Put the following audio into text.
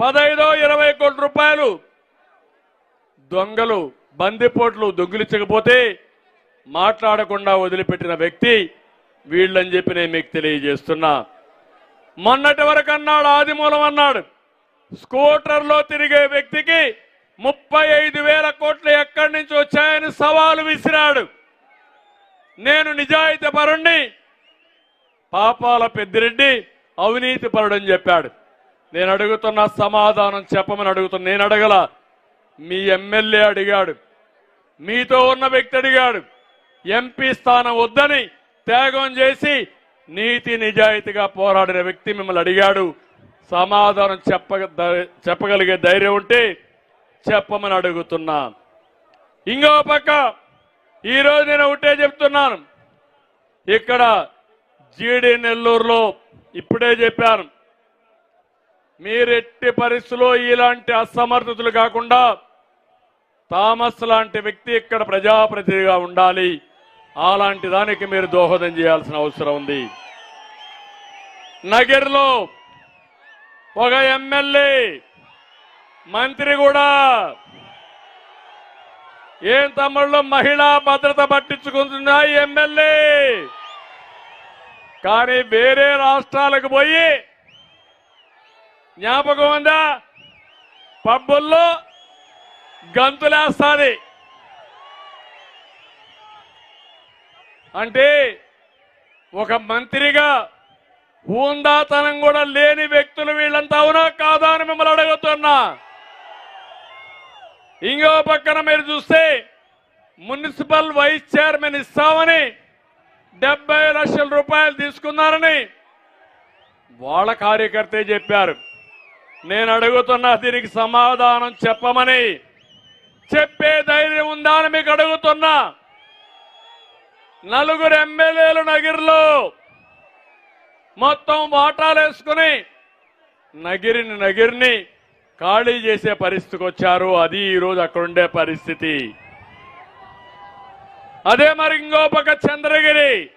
పదైదో ఇరవై కోట్ల రూపాయలు. దొంగలు బందిపోట్లు దొంగిలించకపోతే మాట్లాడకుండా వదిలిపెట్టిన వ్యక్తి వీళ్ళని చెప్పి నేను మీకు తెలియజేస్తున్నా. మొన్నటి వరకు అన్నాడు ఆదిమూలం అన్నాడు. స్కూటర్లో తిరిగే వ్యక్తికి ముప్పై ఐదు వేల కోట్లు ఎక్కడి నుంచి వచ్చాయని సవాలు విసిరాడు. నేను నిజాయితీ పరుణ్ణి పాపాల పెద్దిరెడ్డి అవినీతి పరుడని చెప్పాడు. నేను అడుగుతున్న సమాధానం చెప్పమని అడుగుతున్నా. నేను అడగల మీ ఎమ్మెల్యే అడిగాడు మీతో ఉన్న వ్యక్తి అడిగాడు ఎంపీ స్థానం వద్దని త్యాగం చేసి నీతి నిజాయితీగా పోరాడిన వ్యక్తి మిమ్మల్ని అడిగాడు. సమాధానం చెప్ప చెప్పగలిగే ధైర్యం ఉంటే చెప్పమని అడుగుతున్నా. ఇంకో పక్క ఈరోజు నేను ఒకటే చెప్తున్నాను. ఇక్కడ జీడి నెల్లూరులో ఇప్పుడే చెప్పాను. మీరెట్టి పరిస్థితుల్లో ఇలాంటి అసమర్థతలు కాకుండా థామస్ లాంటి వ్యక్తి ఇక్కడ ప్రజాప్రతినిధిగా ఉండాలి. అలాంటి దానికి మీరు దోహదం చేయాల్సిన అవసరం ఉంది. నగర్లో ఒక ఎమ్మెల్యే మంత్రి కూడా ఏం తమ్ముళ్ళు మహిళా భద్రత పట్టించుకుంటున్నా ఎమ్మెల్యే? కానీ వేరే రాష్ట్రాలకు పోయి జ్ఞాపకం ఉందా? పబ్బుల్లో గంతులేస్తాది. అంటే ఒక మంత్రిగా ఊందాతనం కూడా లేని వ్యక్తులు వీళ్ళంతా అవునా కాదా అని మిమ్మల్ని అడుగుతున్నా. ఇంకో పక్కన మీరు చూస్తే మున్సిపల్ వైస్ చైర్మన్ ఇస్తామని డెబ్బై లక్షల రూపాయలు తీసుకున్నారని వాళ్ళ కార్యకర్తే చెప్పారు. నేను అడుగుతున్నా దీనికి సమాధానం చెప్పమని. చెప్పే ధైర్యం ఉందా అని మీకు అడుగుతున్నా. నలుగురు ఎమ్మెల్యేలు నగిరిలో మొత్తం వాటాలు వేసుకుని నగిరిని నగిరిని ఖాళీ చేసే పరిస్థితికి వచ్చారు. అది ఈరోజు అక్కడుండే పరిస్థితి. అదే మరి ఇంకో పక్క చంద్రగిరి.